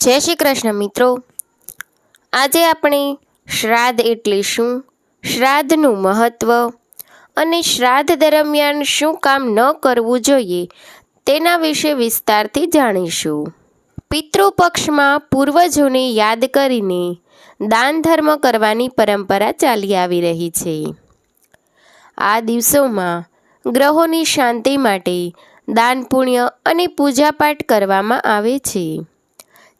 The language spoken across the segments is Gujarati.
જય શ્રી કૃષ્ણ મિત્રો. આજે આપણે શ્રાદ્ધ એટલે શું? શ્રાદ્ધનું મહત્ત્વ અને શ્રાદ્ધ દરમિયાન શું કામ ન કરવું જોઈએ તેના વિશે વિસ્તારથી જાણીશું. પિતૃપક્ષમાં પૂર્વજોને યાદ કરીને દાન ધર્મ કરવાની પરંપરા ચાલી આવી રહી છે. આ દિવસોમાં ગ્રહોની શાંતિ માટે દાન પુણ્ય અને પૂજાપાઠ કરવામાં આવે છે.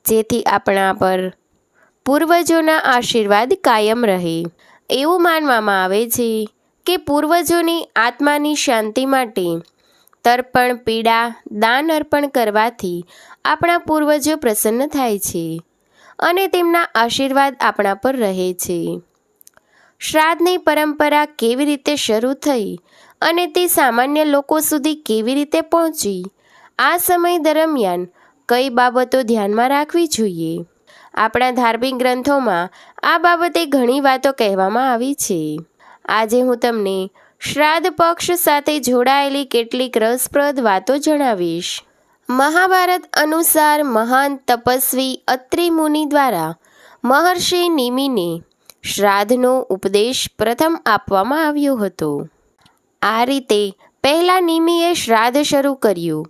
જેથી આપણા પર પૂર્વજોના આશીર્વાદ કાયમ રહે. એવું માનવામાં આવે છે કે પૂર્વજોની આત્માની શાંતિ માટે તર્પણ, પીડા, દાન અર્પણ કરવાથી આપણા પૂર્વજો પ્રસન્ન થાય છે અને તેમના આશીર્વાદ આપણા પર રહે છે. શ્રાદ્ધની પરંપરા કેવી રીતે શરૂ થઈ અને તે સામાન્ય લોકો સુધી કેવી રીતે પહોંચી, આ સમય દરમિયાન કઈ બાબતો ધ્યાનમાં રાખવી જોઈએ? આપણા ધાર્મિક ગ્રંથોમાં આ બાબતે ઘણી વાતો કહેવામાં આવી છે. આજે હું તમને શ્રાદ્ધ પક્ષ સાથે જોડાયેલી કેટલીક રસપ્રદ વાતો જણાવીશ. મહાભારત અનુસાર મહાન તપસ્વી અત્રિ મુનિ દ્વારા મહર્ષિ નિમિને શ્રાદ્ધનો ઉપદેશ પ્રથમ આપવામાં આવ્યો હતો. આ રીતે પહેલાં નિમિએ શ્રાદ્ધ શરૂ કર્યું.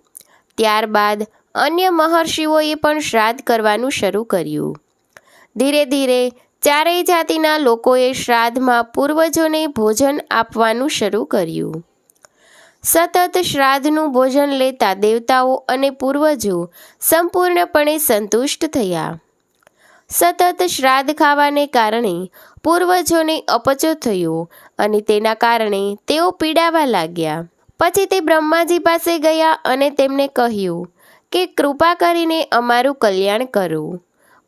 ત્યારબાદ અન્ય મહર્ષિઓએ પણ શ્રાદ્ધ કરવાનું શરૂ કર્યું. ધીરે ધીરે ચારેય જાતિના લોકોએ શ્રાદ્ધમાં પૂર્વજોને ભોજન આપવાનું શરૂ કર્યું. સતત શ્રાદ્ધનું ભોજન લેતા દેવતાઓ અને પૂર્વજો સંપૂર્ણપણે સંતુષ્ટ થયા. સતત શ્રાદ્ધ ખાવાને કારણે પૂર્વજોને અપચો થયો અને તેના કારણે તેઓ પીડાવા લાગ્યા. પછી તે બ્રહ્માજી પાસે ગયા અને તેમને કહ્યું કે કૃપા કરીને અમારું કલ્યાણ કરો.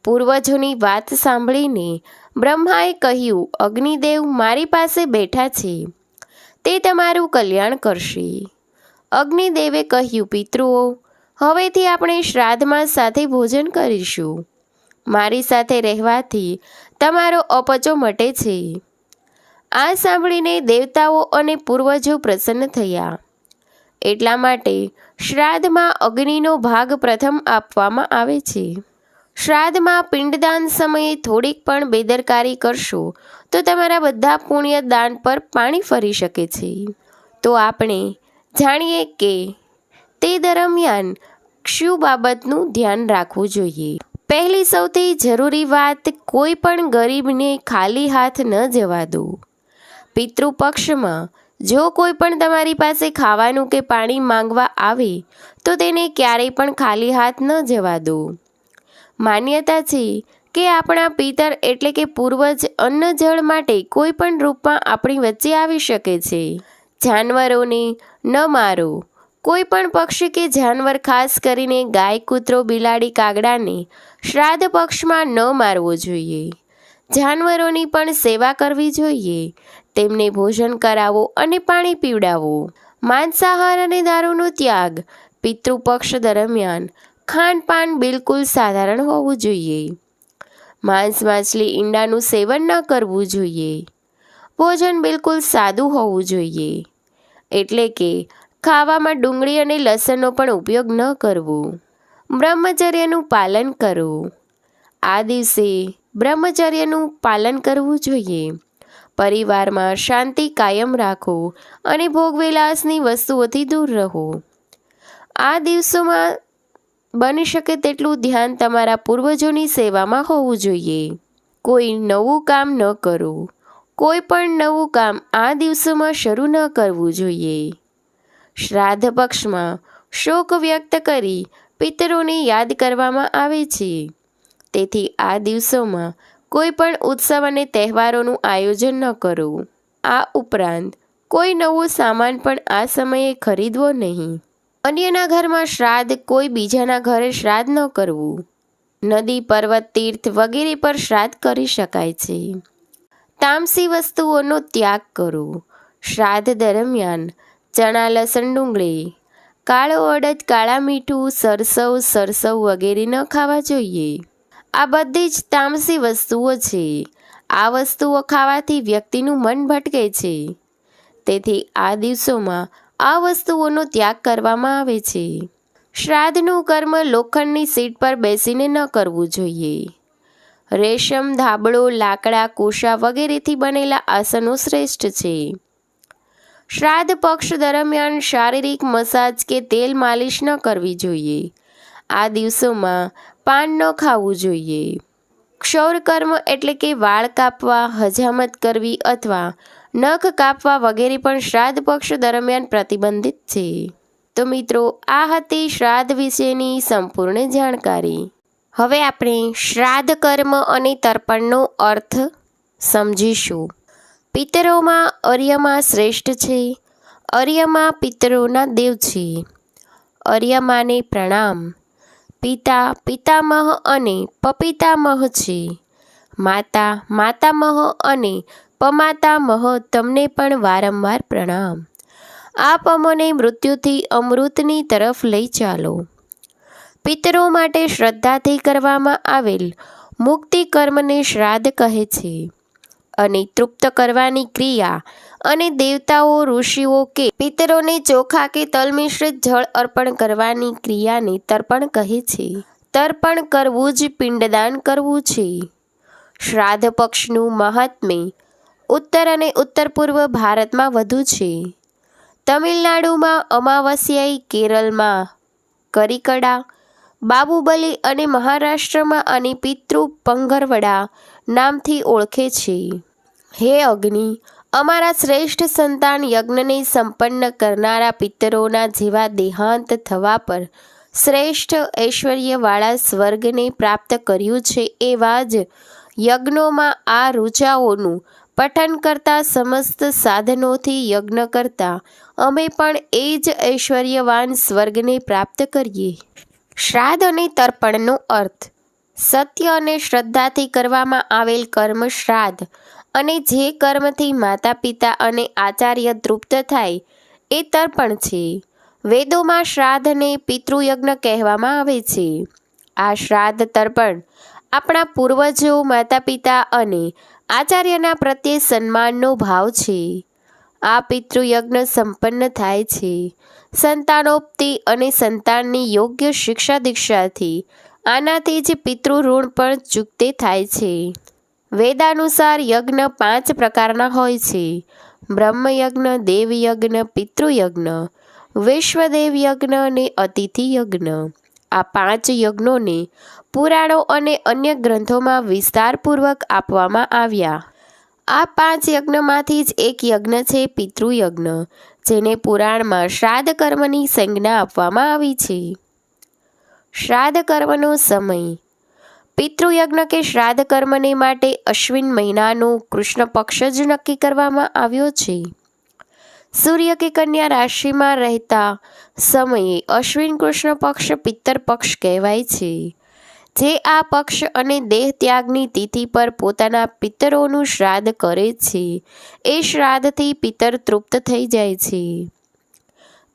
પૂર્વજોની વાત સાંભળીને બ્રહ્માએ કહ્યું, અગ્નિદેવ મારી પાસે બેઠા છે. તે તમારું કલ્યાણ કરશે. અગ્નિદેવે કહ્યું, પિતૃઓ, હવેથી આપણે શ્રાદ્ધમાં સાથે ભોજન કરીશું. મારી સાથે રહેવાથી તમારો અપચો મટે છે. આ સાંભળીને દેવતાઓ અને પૂર્વજો પ્રસન્ન થયા. એટલા માટે શ્રાદ્ધમાં અગ્નિનો ભાગ પ્રથમ આપવામાં આવે છે. શ્રાદ્ધમાં પિંડદાન સમયે થોડીક પણ બેદરકારી કરશો તો તમારા બધા પુણ્ય દાન પર પાણી ફરી શકે છે. તો આપણે જાણીએ કે તે દરમિયાન શું બાબતનું ધ્યાન રાખવું જોઈએ. પહેલી સૌથી જરૂરી વાત, કોઈ પણ ગરીબને ખાલી હાથ ન જવા દો. પિતૃપક્ષમાં જો કોઈ પણ તમારી પાસે ખાવાનું કે પાણી માંગવા આવે, તો તેને ક્યારેય પણ ખાલી હાથ ન જવા દો. માન્યતા છે કે આપણા પિતર એટલે કે પૂર્વજ અન્ન જળ માટે કોઈ પણ રૂપમાં આપણી વચ્ચે આવી શકે છે. જાનવરોને ન મારો. કોઈ પણ પક્ષી કે જાનવર ખાસ કરીને ગાય, કૂતરો, બિલાડી, કાગડાને શ્રાદ્ધ પક્ષમાં ન મારવો જોઈએ. જાનવરોની પણ સેવા કરવી જોઈએ. તેમને ભોજન કરાવો અને પાણી પીવડાવો. માંસાહાર અને દારૂનો ત્યાગ પિતૃપક્ષ દરમિયાન ખાનપાન બિલકુલ સાધારણ હોવું જોઈએ. માંસ માછલી ઈંડાનું સેવન ન કરવું જોઈએ. ભોજન બિલકુલ સાદું હોવું જોઈએ. એટલે કે ખાવામાં ડુંગળી અને લસણનો પણ ઉપયોગ ન કરવો. બ્રહ્મચર્યનું પાલન કરવું આ દિવસે બ્રહ્મચર્યનું પાલન કરવું જોઈએ. પરિવારમાં શાંતિ કાયમ રાખો અને ભોગવિલાસની વસ્તુઓથી દૂર રહો. આ દિવસોમાં બની શકે તેટલું ધ્યાન તમારા પૂર્વજોની સેવામાં હોવું જોઈએ. કોઈ નવું કામ ન કરો. કોઈ પણ નવું કામ આ દિવસોમાં શરૂ ન કરવું જોઈએ. શ્રાદ્ધ પક્ષમાં શોક વ્યક્ત કરી પિતરોને યાદ કરવામાં આવે છે. તેથી આ દિવસોમાં કોઈ પણ ઉત્સવ અને તહેવારોનું આયોજન ન કરવું. આ ઉપરાંત, કોઈ નવો સામાન પણ આ સમયે ખરીદવો નહીં. અન્યના ઘરમાં શ્રાદ્ધ, કોઈ બીજાના ઘરે શ્રાદ્ધ ન કરવું. નદી, પર્વત, તીર્થ વગેરે પર શ્રાદ્ધ કરી શકાય છે. તામસી વસ્તુઓનો ત્યાગ કરો. શ્રાદ્ધ દરમિયાન ચણા, લસણ, ડુંગળી, કાળો અડદ, કાળા મીઠું, સરસવ સરસવ વગેરે ન ખાવા જોઈએ. આ બધી જ તામસી વસ્તુઓ છે. આ વસ્તુઓ ખાવાથી વ્યક્તિનું મન ભટકે છે. તેથી આ દિવસોમાં આ વસ્તુઓનો ત્યાગ કરવામાં આવે છે. શ્રાદ્ધનું કર્મ લોખંડની સીટ પર બેસીને ન કરવું જોઈએ. રેશમ, ધાબળો, લાકડા, કોશા વગેરેથી બનેલા આસનો શ્રેષ્ઠ છે. શ્રાદ્ધ પક્ષ દરમિયાન શારીરિક મસાજ કે તેલ માલિશ ન કરવી જોઈએ. આ દિવસોમાં પાન ન ખાવું જોઈએ. ક્ષૌરકર્મ એટલે કે વાળ કાપવા, હજામત કરવી અથવા નખ કાપવા વગેરે પણ શ્રાદ્ધ પક્ષ દરમિયાન પ્રતિબંધિત છે. તો મિત્રો, આ હતી શ્રાદ્ધ વિશેની સંપૂર્ણ જાણકારી. હવે આપણે શ્રાદ્ધ કર્મ અને તર્પણનો અર્થ સમજીશું. પિતરોમાં અર્યમા શ્રેષ્ઠ છે. અર્યમા પિતરોના દેવ છે. અર્યમાને પ્રણામ. પિતા, પિતામહ અને પપિતામહ છે. માતા, માતામહ અને પમાતામહ તમને પણ વારંવાર પ્રણામ. આપ અમને મૃત્યુથી અમૃતની તરફ લઈ ચાલો. પિતરો માટે શ્રદ્ધાથી કરવામાં આવેલ મુક્તિ કર્મને શ્રાદ્ધ કહે છે. અને તૃપ્ત કરવાની ક્રિયા અને દેવતાઓ, ઋષિઓ કે પિતરોને ચોખા કે તલ મિશ્રિત જળ અર્પણ કરવાની ક્રિયાને તર્પણ કહે છે. તર્પણ કરવું જ પિંડદાન કરવું છે. શ્રાદ્ધ પક્ષનું મહાત્મ્ય ઉત્તર અને ઉત્તર પૂર્વ ભારતમાં વધુ છે. તમિલનાડુમાં અમાવસ્યાઈ કેરળમાં કરીકડા, બાબુબલી અને મહારાષ્ટ્રમાં અને પિતૃ પંગરવડા નામથી ઓળખે છે. હે અગ્નિ, અમારા શ્રેષ્ઠ સંતાન યજ્ઞને સંપન્ન કરનારા પિતરોના જેવા દેહાંત થવા પર શ્રેષ્ઠ ઐશ્વર્યવાળા સ્વર્ગને પ્રાપ્ત કર્યું છે એવા જ યજ્ઞોમાં આ ઋચાઓનું પઠન કરતા સમસ્ત સાધનોથી યજ્ઞ કરતા અમે પણ એ જ ઐશ્વર્યવાન સ્વર્ગને પ્રાપ્ત કરીએ. શ્રાદ્ધ અને તર્પણનો અર્થ સત્ય અને શ્રદ્ધાથી કરવામાં આવેલ કર્મ શ્રાદ્ધ. અને જે કર્મથી માતા પિતા અને આચાર્ય તૃપ્ત થાય, એ તર્પણ છે. વેદોમાં શ્રાદ્ધને પિતૃયજ્ઞ કહેવામાં આવે છે. આ શ્રાદ્ધ તર્પણ આપણા પૂર્વજો માતા પિતા અને આચાર્યના પ્રત્યે સન્માનનો ભાવ છે. આ પિતૃયજ્ઞ સંપન્ન થાય છે. સંતાનોપતિ અને સંતાનની યોગ્ય શિક્ષા દીક્ષાથી આનાથી જ પિતૃ પણ ચૂકતે થાય છે. વેદાનુસાર યજ્ઞ પાંચ પ્રકારના હોય છે. બ્રહ્મયજ્ઞ, દેવયજ્ઞ, પિતૃયજ્ઞ વિશ્વદેવ યજ્ઞ અને અતિથિ યજ્ઞ આ પાંચ યજ્ઞોને પુરાણો અને અન્ય ગ્રંથોમાં વિસ્તારપૂર્વક આપવામાં આવ્યા. આ પાંચ યજ્ઞમાંથી જ એક યજ્ઞ છે પિતૃયજ્ઞ, જેને પુરાણમાં શ્રાદ્ધ કર્મની સંજ્ઞા આપવામાં આવી છે. શ્રાદ્ધ કર્મનો સમય. પિતૃયજ્ઞ કે શ્રાદ્ધ કર્મને માટે અશ્વિન મહિનાનો કૃષ્ણ પક્ષ જ નક્કી કરવામાં આવ્યો છે. સૂર્ય કે કન્યા રાશિમાં રહેતા સમયે અશ્વિન કૃષ્ણ પક્ષ પિત્તર પક્ષ કહેવાય છે. જે આ પક્ષ અને દેહ ત્યાગની તિથિ પર પોતાના પિતરોનું શ્રાદ્ધ કરે છે, એ શ્રાદ્ધથી પિતર તૃપ્ત થઈ જાય છે.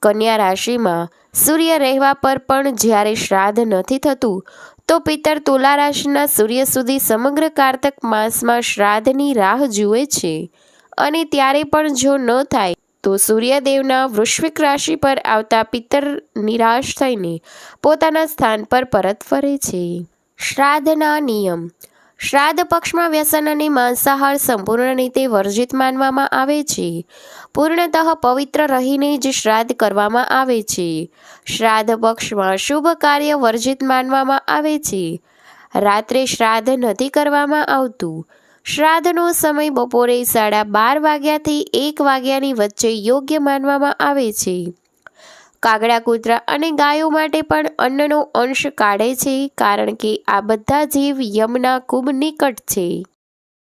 કન્યા રાશિમાં સૂર્ય રહેવા પર પણ જ્યારે શ્રાદ્ધ નથી થતું, તો પિતર તુલા રાશિના સૂર્ય સુધી સમગ્ર કારતક માસમાં શ્રાદ્ધની રાહ જુએ છે. અને ત્યારે પણ જો ન થાય, તો સૂર્યદેવના વૃશ્વિક રાશિ પર આવતા પિતર નિરાશ થઈને પોતાના સ્થાન પર પરત ફરે છે. શ્રાદ્ધના નિયમ. શ્રાદ્ધ પક્ષમાં વ્યસન અને માંસાહાર સંપૂર્ણ રીતે વર્જિત માનવામાં આવે છે. પૂર્ણતઃ પવિત્ર રહીને જ શ્રાદ્ધ કરવામાં આવે છે. શ્રાદ્ધ પક્ષમાં શુભ કાર્ય વર્જિત માનવામાં આવે છે. રાત્રે શ્રાદ્ધ નથી કરવામાં આવતું. શ્રાદ્ધનો સમય બપોરે સાડા બાર વાગ્યાથી એક વાગ્યાની વચ્ચે યોગ્ય માનવામાં આવે છે. કાગડા કૂતરા અને ગાયો માટે પણ અન્નનો અંશ કાઢે છે, કારણ કે આ બધા જીવ યમના ખૂબ નિકટ છે.